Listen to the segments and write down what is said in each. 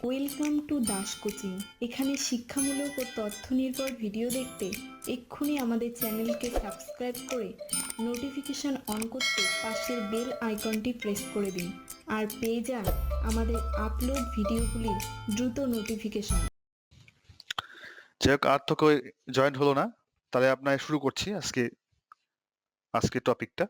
Welcome to Das coaching এখানে শিক্ষামূলক ও তথ্য নির্ভর ভিডিও দেখতে এক্ষুনি আমাদের চ্যানেলকে সাবস্ক্রাইব করে নোটিফিকেশন অন করতে পাশের বেল আইকনটি প্রেস করে দিন আর পেয়ে যান আমাদের আপলোড ভিডিওগুলির দ্রুত নোটিফিকেশন। যাই হোক আর তো কেউ জয়েন হলো না। তাহলে আপনার শুরু করছি আজকে আজকে টপিকটা।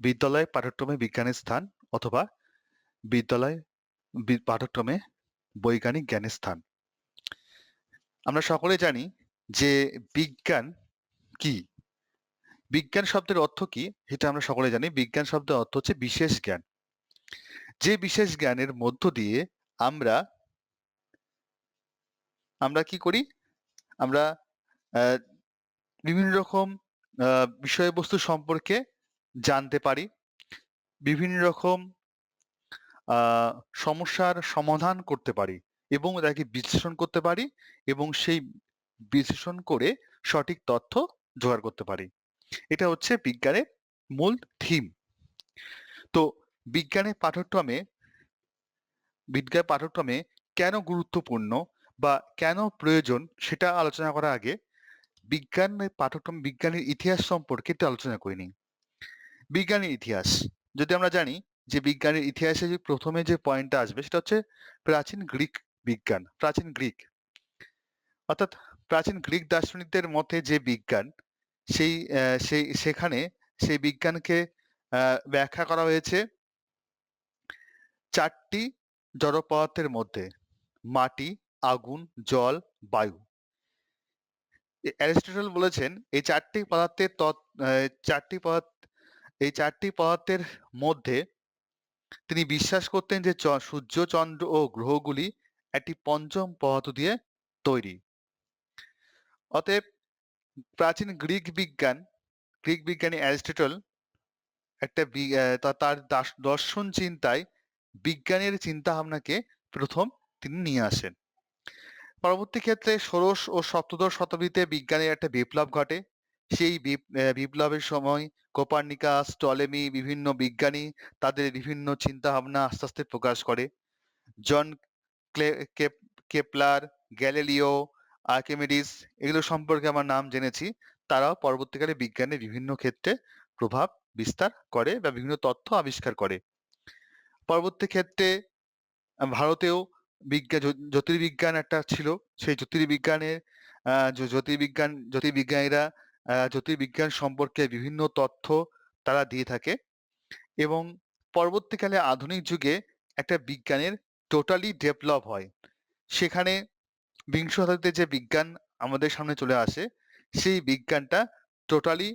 বিদ্যালয় পাঠ্যক্রমে বিজ্ঞানের স্থান অথবা বিদ্যালয় পাঠ্যক্রমে বৈজ্ঞানিক জ্ঞানের স্থান। আমরা সকলে জানি যে বিজ্ঞান কি? বিজ্ঞান শব্দের অর্থ কি? সেটা আমরা সকলে জানি। বিজ্ঞান শব্দের অর্থ হচ্ছে বিশেষ জ্ঞান। যে বিশেষ জ্ঞানের মধ্য দিয়ে আমরা আমরা কি করি? আমরা বিভিন্ন রকম বিষয়বস্তু সম্পর্কে জানতে পারি। বিভিন্ন রকম সমস্যার সমাধান করতে পারি এবং তাকে বিশ্লেষণ করতে পারি এবং সেই বিশ্লেষণ করে সঠিক তথ্য জোগাড় করতে পারি। এটা হচ্ছে বিজ্ঞানের মূল থিম। তো বিজ্ঞানের পাঠ্যক্রমে বিজ্ঞান পাঠ্যক্রমে কেন গুরুত্বপূর্ণ বা কেন প্রয়োজন সেটা আলোচনা করার আগে বিজ্ঞানের পাঠ্যক্রম বিজ্ঞানের ইতিহাস সম্পর্কে একটু আলোচনা করে নিই। বিজ্ঞানের ইতিহাস, যদি আমরা জানি যে বিজ্ঞানের ইতিহাসে যে প্রথমে যে পয়েন্টটা আসবে সেটা হচ্ছে প্রাচীন গ্রিক বিজ্ঞান, প্রাচীন গ্রিক। অর্থাৎ প্রাচীন গ্রিক দার্শনিকদের মতে যে বিজ্ঞান, সেই সেই, সেখানে সেই বিজ্ঞানকে ব্যাখ্যা করা হয়েছে চারটি জড় পদার্থের মধ্যে, মাটি, আগুন, জল, বায়ু। অ্যারিস্টটল বলেছেন এই চারটি পদার্থের চারটি পদার্থ, এই চারটি পদার্থের মধ্যে তিনি বিশ্বাস করতেন যে সূর্য, চন্দ্র ও গ্রহগুলি একটি পঞ্চম পদার্থ দিয়ে তৈরি। অতএব প্রাচীন গ্রিক বিজ্ঞান, গ্রিক বিজ্ঞানী অ্যারিস্টটল একটা তার দর্শন চিন্তায় বিজ্ঞানের চিন্তা ভাবনাকে প্রথম তিনি নিয়ে আসেন। পরবর্তী ক্ষেত্রে ষোড়শ ও সপ্তদশ শতাব্দীতে বিজ্ঞানের একটা বিপ্লব ঘটে। সেই বিপ- বিপ্লবের সময় কোপার্নিকাস, টলেমি বিভিন্ন বিজ্ঞানী তাদের বিভিন্ন চিন্তা ভাবনা আস্তে আস্তে প্রকাশ করে। জন কেপলার, গ্যালিলিও, আর্কিমিডিস এগুলো সম্পর্কে আমার নাম জেনেছি। তারাও পরবর্তীকালে বিজ্ঞানের বিভিন্ন ক্ষেত্রে প্রভাব বিস্তার করে বা বিভিন্ন তথ্য আবিষ্কার করে। পরবর্তী ক্ষেত্রে ভারতেও বিজ্ঞান জ্যোতির্বিজ্ঞান একটা ছিল। সেই জ্যোতির্বিজ্ঞানের জ্যোতির্বিজ্ঞান, জ্যোতির্বিজ্ঞানীরা জ্যোতির্বিজ্ঞান সম্পর্কে বিভিন্ন তথ্য তারা দিয়ে থাকে এবং পরবর্তীকালে আধুনিক যুগে একটা বিজ্ঞানের টোটালি ডেভেলপ হয়। সেখানে বিংশ শতাব্দীতে যে বিজ্ঞান আমাদের সামনে চলে আসে, সেই বিজ্ঞানটা টোটালি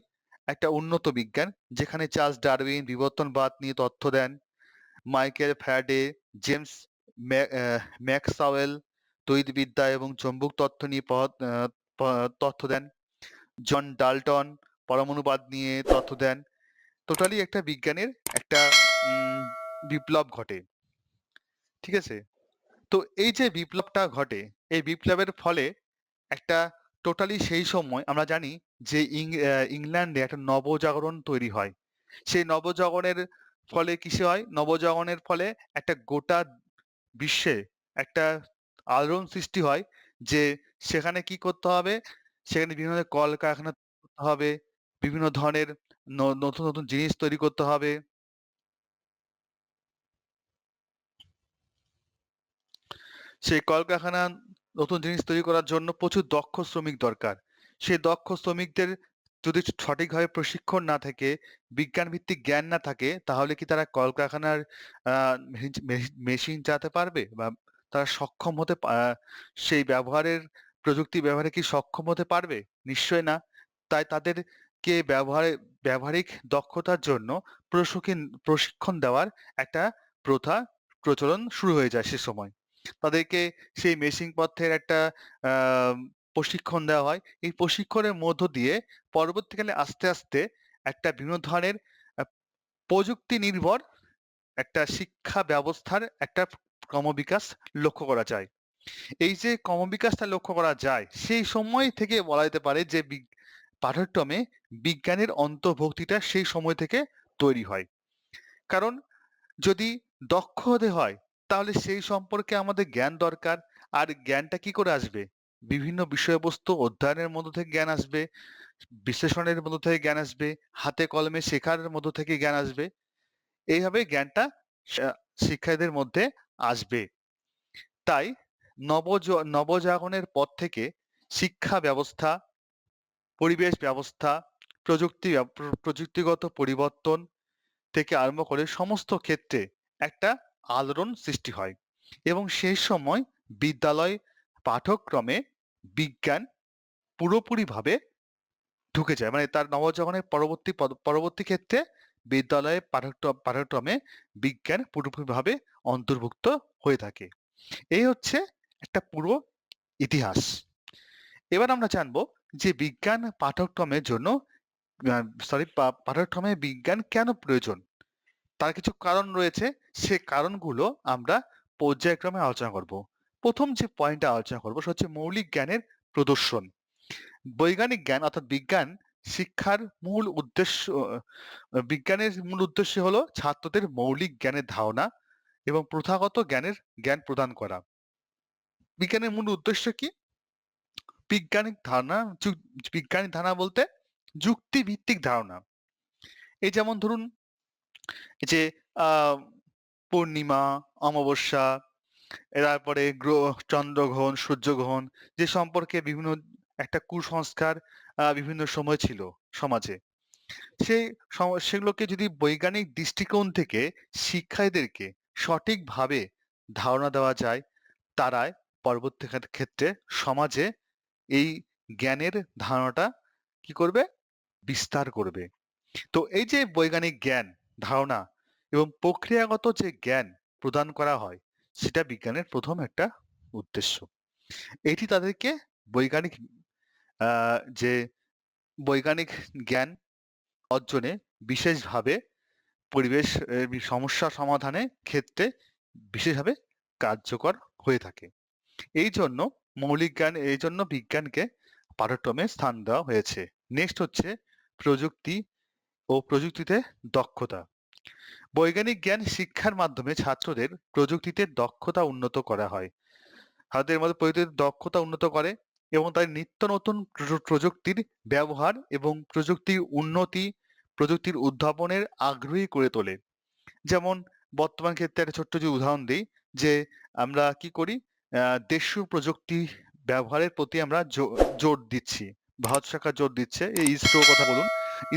একটা উন্নত বিজ্ঞান। যেখানে চার্লস ডারউইন বিবর্তনবাদ নিয়ে তথ্য দেন, মাইকেল ফ্যারাডে, জেমস ম্যাক্সওয়েল তড়িৎবিদ্যা এবং চৌম্বক তত্ত্ব নিয়ে তথ্য দেন। জন ডাল্টন পরমাণুবাদ নিয়ে তথ্য দেন। টোটালি একটা বিজ্ঞানের একটা বিপ্লব ঘটে। ঠিক আছে? তো এই যে বিপ্লবটা ঘটে, এই বিপ্লবের ফলে একটা টোটালি সেই সময় আমরা জানি যে ইংল্যান্ডে একটা নবজাগরণ তৈরি হয়। সেই নবজাগরণের ফলে কিসে হয়? নবজাগরণের ফলে একটা গোটা বিশ্বে একটা আলোড়ন সৃষ্টি হয় যে সেখানে কি করতে হবে? সেখানে বিভিন্ন ধরনের কলকারখানা করতে হবে, বিভিন্ন ধরনের নতুন নতুন জিনিস তৈরি করতে হবে। সেই কলকারখানা নতুন জিনিস তৈরি করার জন্য প্রচুর দক্ষ শ্রমিক দরকার। সেই দক্ষ শ্রমিকদের যদি সঠিকভাবে প্রশিক্ষণ না থাকে বিজ্ঞান ভিত্তিক জ্ঞান না থাকে, তাহলে কি তারা কলকারখানার মেশিন চালাতে পারবে? বা তারা সক্ষম হতে সেই ব্যবহারের প্রযুক্তি ব্যবহারে কি সক্ষম হতে পারবে? নিশ্চয় না। তাই তাদেরকে ব্যবহারে, ব্যবহারিক দক্ষতার জন্য প্রশিক্ষণ প্রশিক্ষণ দেওয়ার একটা প্রথা প্রচলন শুরু হয়ে যায় সে সময়। তাদেরকে সেই মেশিন পথের একটা প্রশিক্ষণ দেওয়া হয়। এই প্রশিক্ষণের মধ্য দিয়ে পরবর্তীকালে আস্তে আস্তে একটা বিভিন্ন ধরনের প্রযুক্তি নির্ভর একটা শিক্ষা ব্যবস্থার একটা ক্রমবিকাশ লক্ষ্য করা যায়। এই যে ক্রমবিকাশটা লক্ষ্য করা যায়, সেই সময় থেকে বলা যেতে পারে যে পাঠ্যক্রমে বিজ্ঞানের অন্তর্ভুক্তিটা সেই সময় থেকে তৈরি হয়। কারণ যদি দক্ষ হতে হয়, তাহলে সেই সম্পর্কে আমাদের জ্ঞান দরকার। আর জ্ঞানটা কি করে আসবে? বিভিন্ন বিষয়বস্তু অধ্যয়নের মধ্য থেকে জ্ঞান আসবে, বিশ্লেষণের মধ্য থেকে জ্ঞান আসবে, হাতে কলমে শেখার মধ্য থেকে জ্ঞান আসবে। এইভাবে জ্ঞানটা শিক্ষার্থীদের মধ্যে আসবে। তাই নবজ, নবজাগরণের পর থেকে শিক্ষা ব্যবস্থা, পরিবেশ ব্যবস্থা, প্রযুক্তি প্রযুক্তিগত পরিবর্তন থেকে আরম্ভ করে সমস্ত ক্ষেত্রে একটা আলোড়ন সৃষ্টি হয়। এবং সেই সময় বিদ্যালয় পাঠ্যক্রমে বিজ্ঞান পুরোপুরিভাবে ঢুকে যায়। মানে তার নবজাগরণের পরবর্তী পরবর্তী ক্ষেত্রে বিদ্যালয়ে পাঠ্যক্রমে বিজ্ঞান পুরোপুরিভাবে অন্তর্ভুক্ত হয়ে থাকে। এই হচ্ছে একটা পুরো ইতিহাস। এবার আমরা জানব যে বিজ্ঞান পাঠ্যক্রমের জন্য সরি পাঠ্যক্রমে বিজ্ঞান কেন প্রয়োজন? তার কিছু কারণ রয়েছে। সে কারণগুলো আমরা পর্যায়ক্রমে আলোচনা করব। প্রথম যে পয়েন্টটা আলোচনা করব সেটা হচ্ছে মৌলিক জ্ঞানের প্রদর্শন। বৈজ্ঞানিক জ্ঞান অর্থাৎ বিজ্ঞান শিক্ষার মূল উদ্দেশ্য বিজ্ঞানের মূল উদ্দেশ্য হলো ছাত্রদের মৌলিক জ্ঞানের ধারণা এবং প্রথাগত জ্ঞানের জ্ঞান প্রদান করা। বিজ্ঞানের মূল উদ্দেশ্য কি? বিজ্ঞানিক ধারণা বিজ্ঞানিক ধারণা বলতে যুক্তি ভিত্তিক ধারণা। এই যেমন ধরুন যে পূর্ণিমা, অমাবস্যা তারপরে গ্রহ, চন্দ্রগ্রহণ, সূর্যগ্রহণ, যে সম্পর্কে বিভিন্ন, একটা কুসংস্কার বিভিন্ন সময় ছিল সমাজে। সেই সেগুলোকে যদি বৈজ্ঞানিক দৃষ্টিকোণ থেকে শিক্ষার্থীদেরকে সঠিকভাবে ধারণা দেওয়া যায়, তারাই পরবর্তী ক্ষেত- ক্ষেত্রে সমাজে এই জ্ঞানের ধারণাটা কি করবে? বিস্তার করবে। তো এই যে বৈজ্ঞানিক জ্ঞান, ধারণা এবং প্রক্রিয়াগত যে জ্ঞান প্রদান করা হয়, সেটা বিজ্ঞানের প্রথম একটা উদ্দেশ্য। এটি তাদেরকে বৈজ্ঞানিক যে বৈজ্ঞানিক জ্ঞান অর্জনে বিশেষভাবে পরিবেশ সমস্যা সমাধানে ক্ষেত্রে বিশেষভাবে কার্যকর হয়ে থাকে। এই জন্য মৌলিক জ্ঞান এই জন্য বিজ্ঞানকে পাঠ্যক্রমে স্থান দেওয়া হয়েছে। নেক্সট হচ্ছে প্রযুক্তি ও প্রযুক্তিতে দক্ষতা। বৈজ্ঞানিক জ্ঞান শিক্ষার মাধ্যমে ছাত্রদের প্রযুক্তিতে দক্ষতা উন্নত করা হয়। হাতের মধ্যে প্রযুক্তির দক্ষতা উন্নত করে এবং তার নিত্য নতুন প্রযুক্তির ব্যবহার এবং প্রযুক্তির উন্নতি, প্রযুক্তির উদ্ভাবনের আগ্রহী করে তোলে। যেমন বর্তমান ক্ষেত্রে একটা ছোট্ট যে উদাহরণ দিই যে আমরা কি করি? দেশীয় প্রযুক্তি ব্যবহারের প্রতি আমরা জোর দিচ্ছি। ভারত সরকার জোর দিচ্ছে। এই ইসরো কথা বলুন।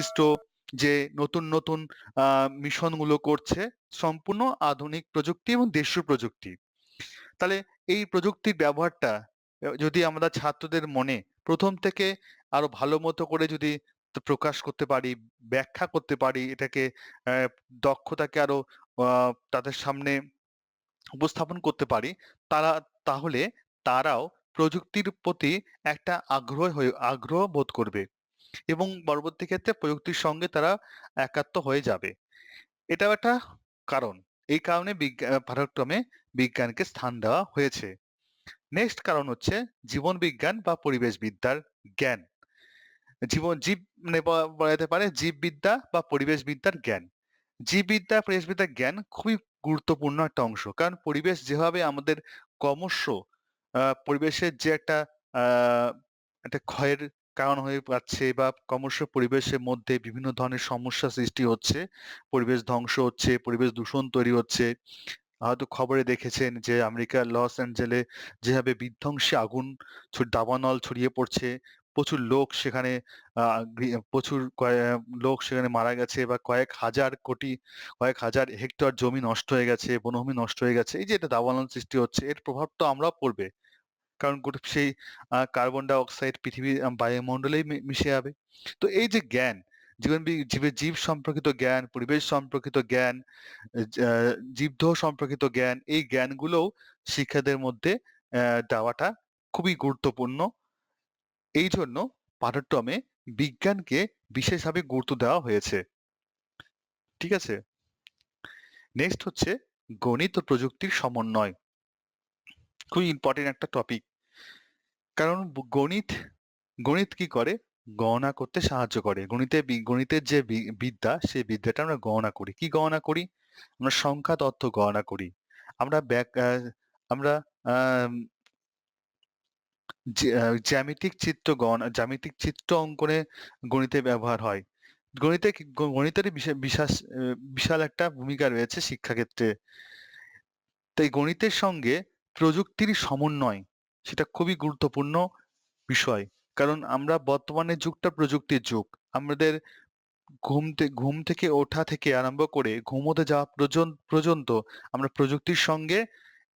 ইসরো যে নতুন নতুন মিশনগুলো করছে, সম্পূর্ণ আধুনিক প্রযুক্তি এবং দেশীয় প্রযুক্তি। তাহলে এই প্রযুক্তির ব্যবহারটা যদি আমরা ছাত্রদের মনে প্রথম থেকে আরও ভালো মতো করে যদি প্রকাশ করতে পারি, ব্যাখ্যা করতে পারি, এটাকে দক্ষতাকে আরও তাদের সামনে উপস্থাপন করতে পারি, তারা, তাহলে তারাও প্রযুক্তির প্রতি একটা আগ্রহ হয়ে, আগ্রহ বোধ করবে এবং পরবর্তী ক্ষেত্রে প্রযুক্তির সঙ্গে তারা একাত্ম হয়ে যাবে। এটাও একটা কারণ। এই কারণে বিজ্ঞা- পাঠ্যক্রমে বিজ্ঞানকে স্থান দেওয়া হয়েছে। নেক্সট কারণ হচ্ছে জীবন বিজ্ঞান বা পরিবেশ বিদ্যার জ্ঞান। জীবন, জীব মানে বলা যেতে পারে জীববিদ্যা বা পরিবেশ বিদ্যার জ্ঞান। জীববিদ্যা পরিবেশ বিদ্যার জ্ঞান খুবই গুরুত্বপূর্ণ একটা অংশ। কারণ পরিবেশ যেভাবে আমাদের ক্রমশ পরিবেশের যে একটা একটা ক্ষয়ের কারণ হয়ে যাচ্ছে বা ক্রমশ পরিবেশের মধ্যে বিভিন্ন ধরনের সমস্যা সৃষ্টি হচ্ছে, পরিবেশ ধ্বংস হচ্ছে, পরিবেশ দূষণ তৈরি হচ্ছে। হয়তো খবরে দেখেছেন যে আমেরিকার লস অ্যাঞ্জেলে যেভাবে বিধ্বংসী আগুন দাবানল ছড়িয়ে পড়ছে প্রচুর লোক সেখানে প্রচুর লোক সেখানে মারা গেছে বা কয়েক হাজার কোটি, কয়েক হাজার হেক্টর জমি নষ্ট হয়ে গেছে, বনভূমি নষ্ট হয়ে গেছে, এই যে এটা দাবানল সৃষ্টি হচ্ছে, এর প্রভাব তো আমরাও পড়বে। কারণ সেই কার্বন ডাই অক্সাইড পৃথিবীর বায়ুমণ্ডলেই মিশে যাবে। তো এই যে জ্ঞান, জীবন জীবের জীব সম্পর্কিত জ্ঞান, পরিবেশ সম্পর্কিত জ্ঞান জীবদেহ সম্পর্কিত জ্ঞান, এই জ্ঞানগুলোও শিক্ষাদের মধ্যে দেওয়াটা খুবই গুরুত্বপূর্ণ। এই জন্য পাঠ্যক্রমে বিজ্ঞানকে বিশেষভাবে গুরুত্ব দেওয়া হয়েছে। ঠিক আছে? নেক্সট হচ্ছে গণিত ও প্রযুক্তির সমন্বয়। খুবই ইম্পর্টেন্ট একটা টপিক কারণ গণিত গণিত কি করে? গণনা করতে সাহায্য করে। গণিতে গণিতের যে বিদ্যা, সেই বিদ্যাটা আমরা গণনা করি। কি গণনা করি? আমরা সংখ্যা, তথ্য গণনা করি। আমরা আমরা জ্যা- জ্যামিতিক চিত্র গণ জ্যামিতিক চিত্র অঙ্কনে গণিতে ব্যবহার হয়। গণিতে গণিতের বিশা- বিশাস বিশাল একটা ভূমিকা রয়েছে শিক্ষাক্ষেত্রে। তাই গণিতের সঙ্গে প্রযুক্তির সমন্বয় সেটা খুবই গুরুত্বপূর্ণ বিষয়। কারণ আমরা বর্তমানে যুগটা প্রযুক্তির যুগ। আমাদের ঘুম ঘুম থেকে ওঠা থেকে আরম্ভ করে ঘুমোতে যাওয়া পর্যন্ত আমরা প্রযুক্তির সঙ্গে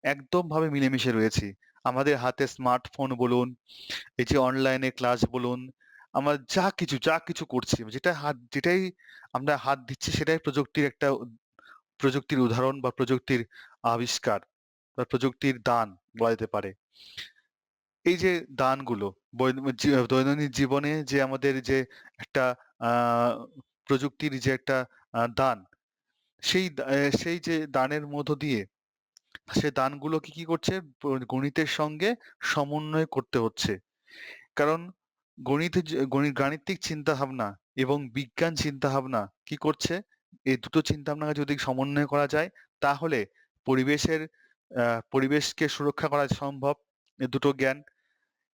একদম ভাবে মিলেমিশে রয়েছি। আমাদের হাতে স্মার্টফোন বলুন, এই যে অনলাইনে ক্লাস বলুন, আমরা যা কিছু যা কিছু করছি, যেটা হাত, যেটাই আমরা হাত দিচ্ছি সেটাই প্রযুক্তির একটা প্রযুক্তির উদাহরণ বা প্রযুক্তির আবিষ্কার বা প্রযুক্তির দান বলা যেতে পারে। এই যে দানগুলো দৈনন্দিন জীবনে যে আমাদের যে একটা প্রযুক্তির যে একটা দান, সেই সেই যে দানের মধ্য দিয়ে সে দানগুলো কি কি করছে গণিতের সঙ্গে সমন্বয় করতে হচ্ছে। কারণ গণিতের গণিত গাণিতিক চিন্তা ভাবনা এবং বিজ্ঞান চিন্তা ভাবনা কি করছে? এই দুটো চিন্তা ভাবনাকে যদি সমন্বয় করা যায়, তাহলে পরিবেশের পরিবেশকে সুরক্ষা করা সম্ভব। দুটো জ্ঞান।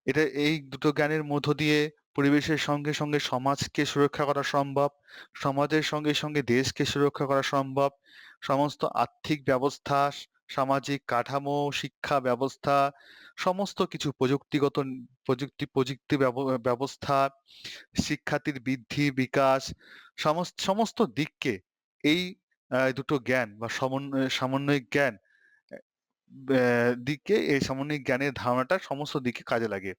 এটা, এই দুটো জ্ঞানের মধ্য দিয়ে পরিবেশের সঙ্গে সঙ্গে সমাজকে সুরক্ষা করা সম্ভব, সমাজের সঙ্গে সঙ্গে দেশকে সুরক্ষা করা সম্ভব, সমস্ত আর্থিক ব্যবস্থা সামাজিক কাঠামো, শিক্ষা ব্যবস্থা, সমস্ত কিছু প্রযুক্তিগত প্রযুক্তি প্রযুক্তি ব্যব- ব্যবস্থা, শিক্ষার্থীর বৃদ্ধি, বিকাশ সমস্ত সমস্ত দিককে এই দুটো জ্ঞান বা সমন্বয় সমন্বয়িক জ্ঞান দিকে এই সমন্বয়িক জ্ঞানের ধারণাটা সমস্ত দিকে কাজে লাগে।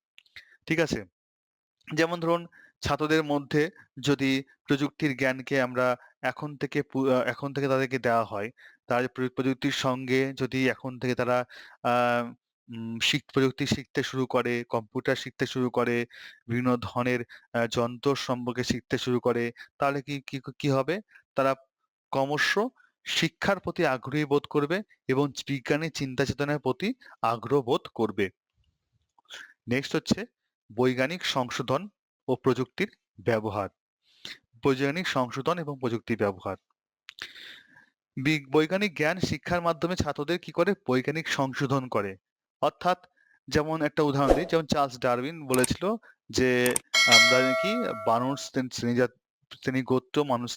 ঠিক আছে? যেমন ধরুন, ছাত্রদের মধ্যে যদি প্রযুক্তির জ্ঞানকে আমরা এখন থেকে এখন থেকে তাদেরকে দেওয়া হয় প্রযু- প্রযুক্তির সঙ্গে যদি এখন থেকে তারা শিখ প্রযুক্তি শিখতে শুরু করে, কম্পিউটার শিখতে শুরু করে, বিভিন্ন ধরনের যন্ত্র সম্পর্কে শিখতে শুরু করে, তাহলে কি কি হবে? তারা ক্রমশ শিক্ষার প্রতি আগ্রহী বোধ করবে এবং বিজ্ঞানের চিন্তা চেতনার প্রতি আগ্রহ বোধ করবে। নেক্সট হচ্ছে বৈজ্ঞানিক সংশোধন ও প্রযুক্তির ব্যবহার। বৈজ্ঞানিক সংশোধন এবং প্রযুক্তির ব্যবহার। বৈজ্ঞানিক জ্ঞান শিক্ষার মাধ্যমে ছাত্রদের কি করে? বৈজ্ঞানিক সংশোধন করে। অর্থাৎ যেমন একটা উদাহরণ দিই, যেমন চার্লস ডারউইন বলেছিল যে, আমরা নাকি বানর শ্রেণি শ্রেণীজাত শ্রেণীগোত্র মানুষ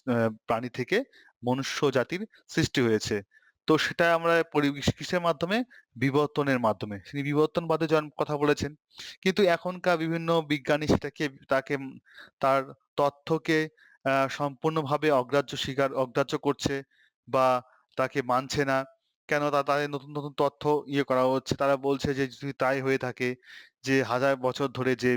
প্রাণী থেকে মনুষ্য জাতির সৃষ্টি হয়েছে। তো সেটা আমরা কিসের মাধ্যমে, বিবর্তনের মাধ্যমে, তিনি বিবর্তনবাদে জন্ম কথা বলেছেন। কিন্তু এখনকার বিভিন্ন বিজ্ঞানী সেটাকে, তাকে, তার তথ্যকে সম্পূর্ণভাবে অগ্রাহ্য, স্বীকার, অগ্রাহ্য করছে। বা তাকে মানছে না। কেন তা তাদের নতুন নতুন তথ্য ইয়ে করা হচ্ছে? তারা বলছে যে, যদি তাই হয়ে থাকে, যে হাজার বছর ধরে যে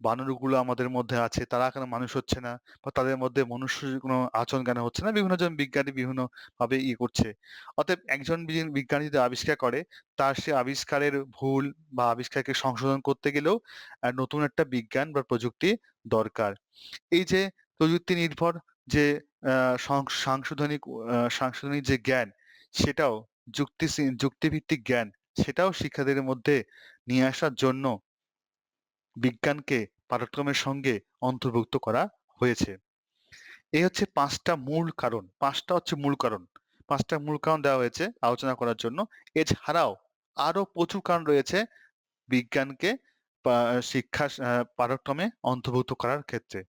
বানরগুলো আমাদের মধ্যে আছে, তারা কেন মানুষ হচ্ছে না? বা তাদের মধ্যে মনুষ্য কোনো আচরণ কেন হচ্ছে না? বিভিন্ন জন বিজ্ঞানী বিভিন্ন ভাবে ইয়ে করছে। অতএব একজন বিজ্ঞানী যদি আবিষ্কার করে, তার সে আবিষ্কারের ভুল বা আবিষ্কারকে সংশোধন করতে গেলেও নতুন একটা বিজ্ঞান বা প্রযুক্তি দরকার। এই যে প্রযুক্তি নির্ভর যে সাংশোধনিক সাংশোধনিক যে জ্ঞান, সেটাও যুক্তি যুক্তিভিত্তিক জ্ঞান, সেটাও শিক্ষার্থীদের মধ্যে নিয়ে আসার জন্য বিজ্ঞানকে পাঠ্যক্রমের সঙ্গে অন্তর্ভুক্ত করা হয়েছে। এই হচ্ছে পাঁচটা মূল কারণ, পাঁচটা হচ্ছে মূল কারণ। পাঁচটা মূল কারণ দেওয়া হয়েছে আলোচনা করার জন্য। এছাড়াও আরও প্রচুর কারণ রয়েছে বিজ্ঞানকে শিক্ষা পাঠ্যক্রমে অন্তর্ভুক্ত করার ক্ষেত্রে।